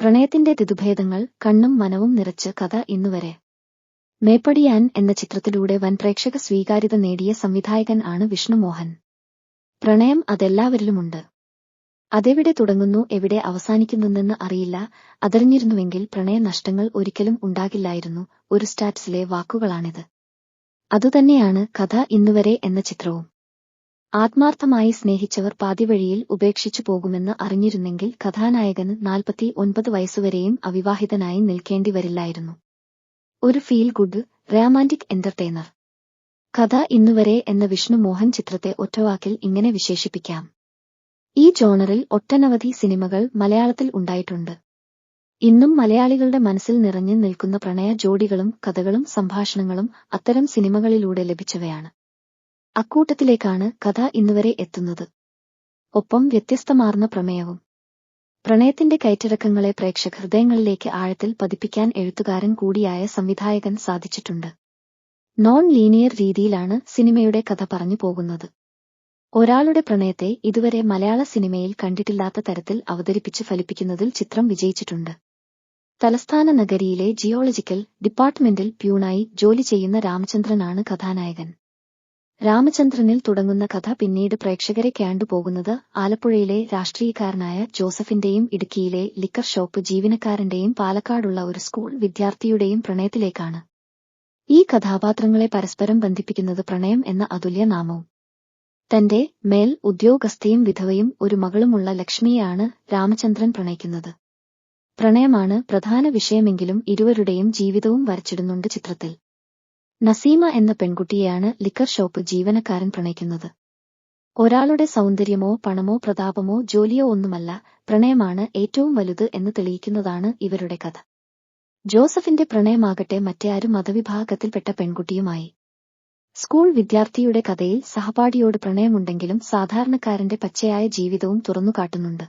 പ്രണയത്തിന്റെ തിതുഭേദങ്ങൾ കണ്ണും മനവും നിറച്ച് കഥ ഇന്നുവരെ. മേപ്പടിയാൻ എന്ന ചിത്രത്തിലൂടെ വൻ പ്രേക്ഷക സ്വീകാര്യത നേടിയ സംവിധായകൻ ആണ് വിഷ്ണുമോഹൻ. പ്രണയം അതെല്ലാവരിലുമുണ്ട്. അതെവിടെ തുടങ്ങുന്നു എവിടെ അവസാനിക്കുന്നുവെന്ന് അറിയില്ല. അതറിഞ്ഞിരുന്നുവെങ്കിൽ പ്രണയ നഷ്ടങ്ങൾ ഒരിക്കലും ഉണ്ടാകില്ലായിരുന്നു. ഒരു സ്റ്റാറ്റ്സിലെ വാക്കുകളാണിത്. അതുതന്നെയാണ് കഥ ഇന്നുവരെ എന്ന ചിത്രവും. ആത്മാർത്ഥമായി സ്നേഹിച്ചവർ പാതിവഴിയിൽ ഉപേക്ഷിച്ചു പോകുമെന്ന് അറിഞ്ഞിരുന്നെങ്കിൽ കഥാനായകന് നാൽപ്പത്തി ഒൻപത് വയസ്സുവരെയും അവിവാഹിതനായി നിൽക്കേണ്ടി വരില്ലായിരുന്നു ഒരു ഫീൽ ഗുഡ് റൊമാന്റിക് എന്റർടൈനർ. കഥ ഇന്നുവരെ എന്ന വിഷ്ണു മോഹൻ ചിത്രത്തെ ഒറ്റവാക്കിൽ ഇങ്ങനെ വിശേഷിപ്പിക്കാം. ഈ ജോണറിൽ ഒട്ടനവധി സിനിമകൾ മലയാളത്തിൽ ഉണ്ടായിട്ടുണ്ട്. ഇന്നും മലയാളികളുടെ മനസ്സിൽ നിറഞ്ഞു നിൽക്കുന്ന പ്രണയ ജോഡികളും കഥകളും സംഭാഷണങ്ങളും അത്തരം സിനിമകളിലൂടെ ലഭിച്ചവയാണ്. അക്കൂട്ടത്തിലേക്കാണ് കഥ ഇന്നുവരെ എത്തുന്നത്. ഒപ്പം വ്യത്യസ്തമാർന്ന പ്രമേയവും. പ്രണയത്തിന്റെ കയറ്റിറക്കങ്ങളെ പ്രേക്ഷക ഹൃദയങ്ങളിലേക്ക് ആഴത്തിൽ പതിപ്പിക്കാൻ എഴുത്തുകാരൻ കൂടിയായ സംവിധായകൻ സാധിച്ചിട്ടുണ്ട്. നോൺ ലീനിയർ രീതിയിലാണ് സിനിമയുടെ കഥ പറഞ്ഞു പോകുന്നത്. ഒരാളുടെ പ്രണയത്തെ ഇതുവരെ മലയാള സിനിമയിൽ കണ്ടിട്ടില്ലാത്ത തരത്തിൽ അവതരിപ്പിച്ച് ഫലിപ്പിക്കുന്നതിൽ ചിത്രം വിജയിച്ചിട്ടുണ്ട്. തലസ്ഥാന നഗരിയിലെ ജിയോളജിക്കൽ ഡിപ്പാർട്ട്മെന്റിൽ പ്യൂണായി ജോലി ചെയ്യുന്ന രാമചന്ദ്രനാണ് കഥാനായകൻ. രാമചന്ദ്രനിൽ തുടങ്ങുന്ന കഥ പിന്നീട് പ്രേക്ഷകരെ കേണ്ടുപോകുന്നത് ആലപ്പുഴയിലെ രാഷ്ട്രീയക്കാരനായ ജോസഫിന്റെയും ഇടുക്കിയിലെ ലിക്കർ ഷോപ്പ് ജീവനക്കാരന്റെയും പാലക്കാടുള്ള ഒരു സ്കൂൾ വിദ്യാർത്ഥിയുടെയും പ്രണയത്തിലേക്കാണ്. ഈ കഥാപാത്രങ്ങളെ പരസ്പരം ബന്ധിപ്പിക്കുന്നത് പ്രണയം എന്ന അതുല്യ നാമവും. തന്റെ മേൽ ഉദ്യോഗസ്ഥയും വിധവയും ഒരു മകളുമുള്ള ലക്ഷ്മിയെയാണ് രാമചന്ദ്രൻ പ്രണയിക്കുന്നത്. പ്രണയമാണ് പ്രധാന വിഷയമെങ്കിലും ഇരുവരുടെയും ജീവിതവും വരച്ചിടുന്നുണ്ട് ചിത്രത്തിൽ. നസീമ എന്ന പെൺകുട്ടിയെയാണ് ലിക്കർ ഷോപ്പ് ജീവനക്കാരൻ പ്രണയിക്കുന്നത്. ഒരാളുടെ സൗന്ദര്യമോ പണമോ പ്രതാപമോ ജോലിയോ ഒന്നുമല്ല പ്രണയമാണ് ഏറ്റവും വലുത് എന്ന് തെളിയിക്കുന്നതാണ് ഇവരുടെ കഥ. ജോസഫിന്റെ പ്രണയമാകട്ടെ മറ്റാരു മതവിഭാഗത്തിൽപ്പെട്ട പെൺകുട്ടിയുമായി. സ്കൂൾ വിദ്യാർത്ഥിയുടെ കഥയിൽ സഹപാഠിയോട് പ്രണയമുണ്ടെങ്കിലും സാധാരണക്കാരന്റെ പച്ചയായ ജീവിതവും തുറന്നുകാട്ടുന്നുണ്ട്.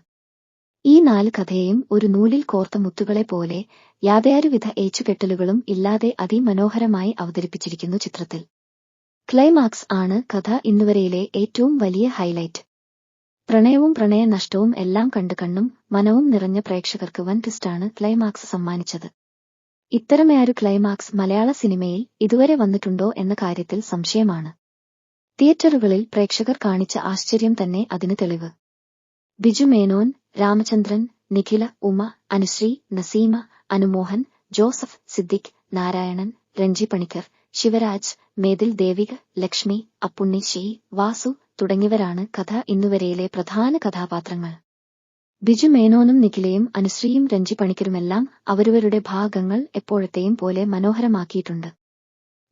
ഈ നാല് കഥയെയും ഒരു നൂലിൽ കോർത്ത മുത്തുകളെ പോലെ യാതൊരുവിധ ഏച്ചുകെട്ടലുകളും ഇല്ലാതെ അതിമനോഹരമായി അവതരിപ്പിച്ചിരിക്കുന്നു ചിത്രത്തിൽ. ക്ലൈമാക്സ് ആണ് കഥ ഇന്നുവരെയിലെ ഏറ്റവും വലിയ ഹൈലൈറ്റ്. പ്രണയവും പ്രണയനഷ്ടവും എല്ലാം കണ്ടു കണ്ണും മനവും നിറഞ്ഞ പ്രേക്ഷകർക്ക് വൻ ട്വിസ്റ്റാണ് ക്ലൈമാക്സ് സമ്മാനിച്ചത്. ഇത്തരമേയൊരു ക്ലൈമാക്സ് മലയാള സിനിമയിൽ ഇതുവരെ വന്നിട്ടുണ്ടോ എന്ന കാര്യത്തിൽ സംശയമാണ്. തിയേറ്ററുകളിൽ പ്രേക്ഷകർ കാണിച്ച ആശ്ചര്യം തന്നെ അതിന് തെളിവ്. ബിജു മേനോൻ രാമചന്ദ്രൻ നിഖില ഉമ അനുശ്രീ നസീമ അനുമോഹൻ ജോസഫ് സിദ്ദിഖ് നാരായണൻ രഞ്ജി പണിക്കർ ശിവരാജ് മേതിൽ ദേവിക ലക്ഷ്മി അപ്പുണ്ണി വാസു തുടങ്ങിയവരാണ് കഥ ഇന്നുവരെയിലെ പ്രധാന കഥാപാത്രങ്ങൾ. ബിജു മേനോനും നിഖിലയും അനുശ്രീയും രഞ്ജി പണിക്കരുമെല്ലാം അവരവരുടെ ഭാഗങ്ങൾ എപ്പോഴത്തെയും പോലെ മനോഹരമാക്കിയിട്ടുണ്ട്.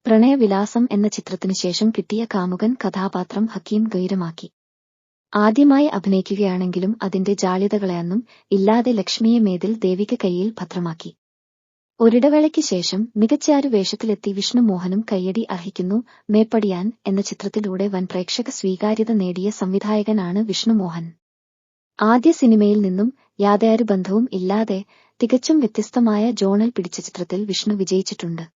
പ്രണയവിലാസം എന്ന ചിത്രത്തിനുശേഷം കിട്ടിയ കാമുകൻ കഥാപാത്രം ഹക്കീം ഗൈരമാക്കി. ആദ്യമായി അഭിനയിക്കുകയാണെങ്കിലും അതിന്റെ ജാള്യതകളെയൊന്നും ഇല്ലാതെ ലക്ഷ്മിയെ മേതിൽ ദേവിക കൈയിൽ ഭദ്രമാക്കി. ഒരിടവേളയ്ക്ക് ശേഷം മികച്ചാരു വേഷത്തിലെത്തി വിഷ്ണു മോഹനും കയ്യടി അർഹിക്കുന്നു മേപ്പടിയാൻ എന്ന ചിത്രത്തിലൂടെ വൻ പ്രേക്ഷക സ്വീകാര്യത നേടിയ സംവിധായകനാണ് വിഷ്ണു മോഹൻ. ആദ്യ സിനിമയിൽ നിന്നും യാതൊരു ബന്ധവും ഇല്ലാതെ തികച്ചും വ്യത്യസ്തമായ ജോണൽ പിടിച്ച ചിത്രത്തിൽ വിഷ്ണു വിജയിച്ചിട്ടുണ്ട്.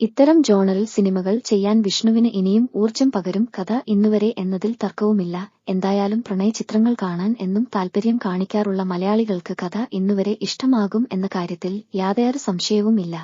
ഇത്തരം ജോണറിൽ സിനിമകൾ ചെയ്യാൻ വിഷ്ണുവിന് ഇനിയും ഊർജം പകരും കഥ ഇന്നുവരെ എന്നതിൽ തർക്കവുമില്ല. എന്തായാലും പ്രണയ ചിത്രങ്ങൾ കാണാൻ എന്നും താൽപര്യം കാണിക്കാറുള്ള മലയാളികൾക്ക് കഥ ഇന്നുവരെ ഇഷ്ടമാകും എന്ന കാര്യത്തിൽ യാതൊരു സംശയവുമില്ല.